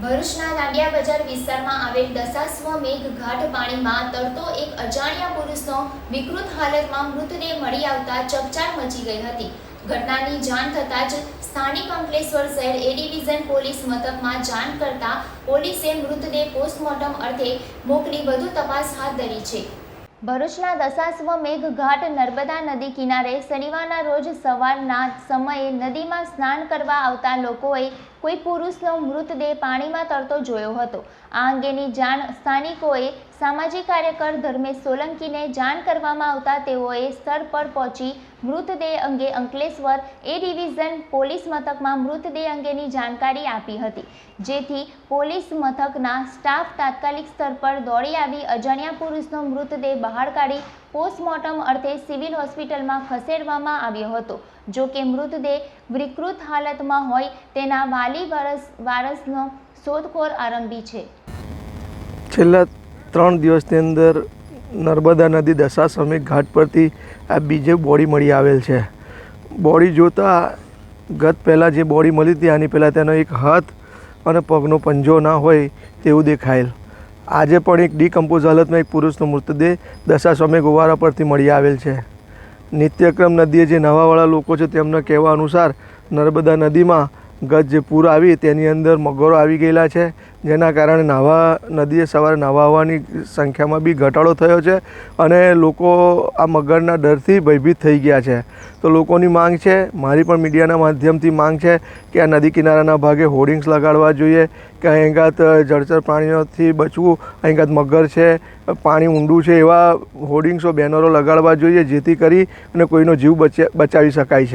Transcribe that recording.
ભરૂચના દાંડિયા બજાર વિસ્તારમાં આવેલ દશાસ્વ મેઘ ઘાટ પાણીમાં તરતો એક અજાણ્યા પુરુષનો વિકૃત હાલતમાં મૃતદેહ મળી આવતા ચકચાર મચી ગઈ હતી. ઘટનાની જાણ થતાં જ સ્થાનિક અંકલેશ્વર શહેર એ ડિવિઝન પોલીસ મથકમાં જાણ કરતા પોલીસે મૃતદેહ પોસ્ટમોર્ટમ અર્થે મોકલી વધુ તપાસ હાથ ધરી છે. ભરૂચના દશાશ્વ મેઘઘાટ નર્મદા નદી કિનારે શનિવારના રોજ સવારના સમયે નદીમાં સ્નાન કરવા આવતા લોકોએ કોઈ પુરુષનો મૃતદેહ પાણીમાં તરતો જોયો હતો. આ અંગેની જાણ સ્થાનિકોએ સામાજિક કાર્યકર ધર્મેશ સોલંકીને જાણ કરવામાં આવતા તેઓએ સ્થળ પર પહોંચી મૃતદેહ અંગે અંકલેશ્વર એ ડિવિઝન પોલીસ મથકમાં મૃતદેહ અંગેની જાણકારી આપી હતી. જેથી પોલીસ મથકના સ્ટાફ તાત્કાલિક સ્તર પર દોડી આવી અજાણ્યા પુરુષનો મૃતદેહ બહાર કાઢી પોસ્ટમોર્ટમ અર્થે સિવિલ હોસ્પિટલમાં ખસેડવામાં આવ્યો હતો. જો કે મૃતદેહ વિકૃત હાલતમાં હોય તેના વાલી વારસ વારસનો શોધખોળ આરંભી છે. છેલ્લા ત્રણ દિવસની અંદર નર્મદા નદી દશા સમીપ ઘાટ પરથી આ બીજે બોડી મળી આવેલ છે. બોડી જોતાં ગત પહેલાં જે બોડી મળી હતી, આની પહેલાં તેનો એક હાથ અને પગનો પંજો ના હોય તેવું દેખાયેલ. આજે પણ એક ડીકમ્પોઝ હાલતમાં એક પુરુષનો મૃતદેહ દશા સમે ગોવારા પરથી મળી આવેલ છે. નિત્યક્રમ નદીએ જે નવાવાળા લોકો છે, તેમના કહેવા અનુસાર નર્મદા નદીમાં ગત જે પૂર આવી તેની અંદર મગરો આવી ગયેલા છે. જેના કારણે નાવા નદીએ સવારે નાહવા આવવાની સંખ્યામાં બી ઘટાડો થયો છે અને લોકો આ મગરના ડરથી ભયભીત થઈ ગયા છે. તો લોકોની માંગ છે, મારી પણ મીડિયાના માધ્યમથી માંગ છે કે આ નદી કિનારાના ભાગે હોર્ડિંગ્સ લગાડવા જોઈએ, કે અહીંગાત જળચર પ્રાણીઓથી બચવું, અહીંગાત મગર છે, પાણી ઊંડું છે એવા હોર્ડિંગ્સો, બેનરો લગાડવા જોઈએ, જેથી કરી અને કોઈનો જીવ બચા, બચાવી શકાય છે.